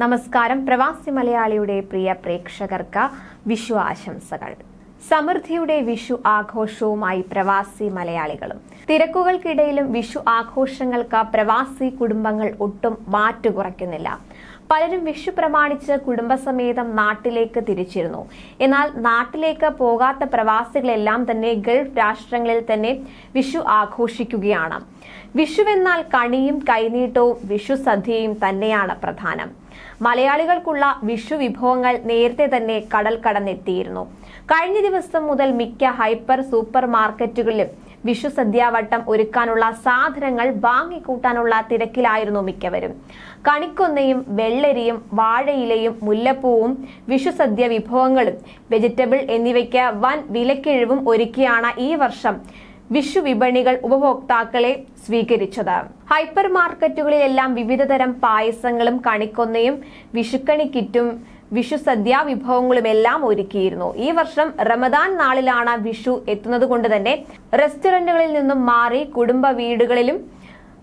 നമസ്കാരം. പ്രവാസി മലയാളിയുടെ പ്രിയ പ്രേക്ഷകർക്ക് വിഷു ആശംസകൾ. സമൃദ്ധിയുടെ വിഷു ആഘോഷവുമായി പ്രവാസി മലയാളികളും തിരക്കുകൾക്കിടയിലും വിഷു ആഘോഷങ്ങൾക്ക് പ്രവാസി കുടുംബങ്ങൾ ഒട്ടും മാറ്റുകുറയ്ക്കുന്നില്ല പലരും വിഷു പ്രമാണിച്ച് കുടുംബസമേതം നാട്ടിലേക്ക് തിരിച്ചിരുന്നു. എന്നാൽ നാട്ടിലേക്ക് പോകാത്ത പ്രവാസികളെല്ലാം തന്നെ ഗൾഫ് രാഷ്ട്രങ്ങളിൽ തന്നെ വിഷു ആഘോഷിക്കുകയാണ്. വിഷുവെന്നാൽ കണിയും കൈനീട്ടവും വിഷു സദ്യയും തന്നെയാണ് പ്രധാനം. മലയാളികൾക്കുള്ള വിഷു വിഭവങ്ങൾ നേരത്തെ തന്നെ കടൽ കടന്നെത്തിയിരുന്നു. കഴിഞ്ഞ ദിവസം മുതൽ മിക്ക ഹൈപ്പർ സൂപ്പർ മാർക്കറ്റുകളിലും വിഷു സദ്യാവട്ടം ഒരുക്കാനുള്ള സാധനങ്ങൾ വാങ്ങിക്കൂട്ടാനുള്ള തിരക്കിലായിരുന്നു മിക്കവരും. കണിക്കൊന്നയും വെള്ളരിയും വാഴയിലയും മുല്ലപ്പൂവും വിഷു സദ്യ വിഭവങ്ങളും വെജിറ്റബിൾ എന്നിവയ്ക്ക് വൻ വിലക്കിഴിവും ഒരുക്കിയാണ് ഈ വർഷം വിഷു വിപണികൾ ഉപഭോക്താക്കളെ സ്വീകരിച്ചത്. ഹൈപ്പർ മാർക്കറ്റുകളിലെല്ലാം വിവിധതരം പായസങ്ങളും കണിക്കൊന്നയും വിഷുക്കണി കിറ്റും വിഷു സദ്യ വിഭവങ്ങളും എല്ലാം ഒരുക്കിയിരുന്നു. ഈ വർഷം റമദാൻ നാളിലാണ് വിഷു എത്തുന്നത് കൊണ്ട് തന്നെ റെസ്റ്റോറന്റുകളിൽ നിന്നും മാറി കുടുംബ വീടുകളിലും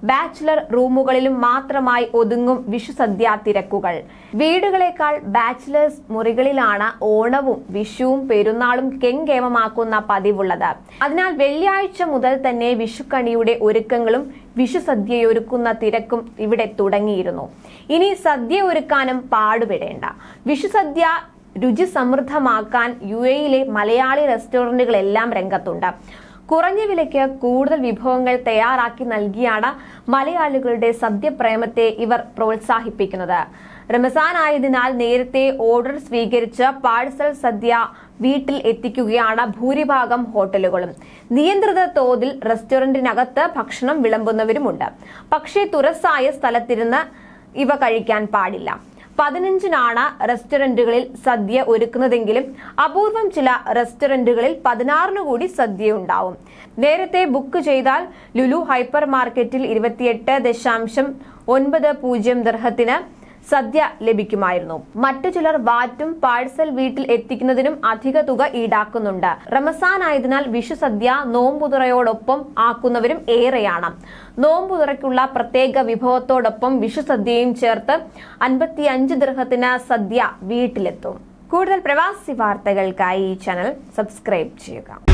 ബാച്ചിലർ റൂമുകളിലും മാത്രമായി ഒതുങ്ങും വിഷുസദ്യ തിരക്കുകൾ. വീടുകളെക്കാൾ ബാച്ചിലേഴ്സ് മുറികളിലാണ് ഓണവും വിഷുവും പെരുന്നാളും കെങ്കേമമാക്കുന്ന പതിവുള്ളത്. അതിനാൽ വെള്ളിയാഴ്ച മുതൽ തന്നെ വിഷുക്കണിയുടെ ഒരുക്കങ്ങളും വിഷുസദ്യയൊരുക്കുന്ന സദ്യയൊരുക്കുന്ന തിരക്കും ഇവിടെ തുടങ്ങിയിരുന്നു. ഇനി സദ്യ ഒരുക്കാനും പാടുപെടേണ്ട. വിഷുസദ്യ രുചി സമൃദ്ധമാക്കാൻ യു എയിലെ മലയാളി റെസ്റ്റോറന്റുകളെല്ലാം രംഗത്തുണ്ട്. കുറഞ്ഞ വിലയ്ക്ക് കൂടുതൽ വിഭവങ്ങൾ തയ്യാറാക്കി നൽകിയാണ് മലയാളികളുടെ സദ്യപ്രേമത്തെ ഇവർ പ്രോത്സാഹിപ്പിക്കുന്നത്. റമസാൻ ആയതിനാൽ നേരത്തെ ഓർഡർ സ്വീകരിച്ച് പാഴ്സൽ സദ്യ വീട്ടിൽ എത്തിക്കുകയാണ് ഭൂരിഭാഗം ഹോട്ടലുകളും. നിയന്ത്രിത തോതിൽ റെസ്റ്റോറന്റിനകത്ത് ഭക്ഷണം വിളമ്പുന്നവരുമുണ്ട്. പക്ഷേ തുറസായ സ്ഥലത്തിരുന്ന് ഇവ കഴിക്കാൻ പാടില്ല. പതിനഞ്ചിനാണ് റെസ്റ്റോറന്റുകളിൽ സദ്യ ഒരുക്കുന്നതെങ്കിലും അപൂർവം ചില റെസ്റ്റോറന്റുകളിൽ പതിനാറിന് കൂടി സദ്യ ഉണ്ടാവും. നേരത്തെ ബുക്ക് ചെയ്താൽ ലുലു ഹൈപ്പർ മാർക്കറ്റിൽ ഇരുപത്തിയെട്ട് ദശാംശം ഒൻപത് പൂജ്യം ദർഹത്തിന് സദ്യ ലഭിക്കുമായിരുന്നു. മറ്റു ചിലർ വാറ്റും പാഴ്സൽ വീട്ടിൽ എത്തിക്കുന്നതിനും അധിക തുക ഈടാക്കുന്നുണ്ട്. റമസാൻ ആയതിനാൽ വിഷു സദ്യ നോമ്പുതുറയോടൊപ്പം ആക്കുന്നവരും ഏറെയാണ്. നോമ്പുതുറയ്ക്കുള്ള പ്രത്യേക വിഭവത്തോടൊപ്പം വിഷു സദ്യയും ചേർത്ത് അൻപത്തിയഞ്ച് ദൃഹത്തിന് സദ്യ വീട്ടിലെത്തും. കൂടുതൽ പ്രവാസി വാർത്തകൾക്കായി ഈ ചാനൽ സബ്സ്ക്രൈബ് ചെയ്യുക.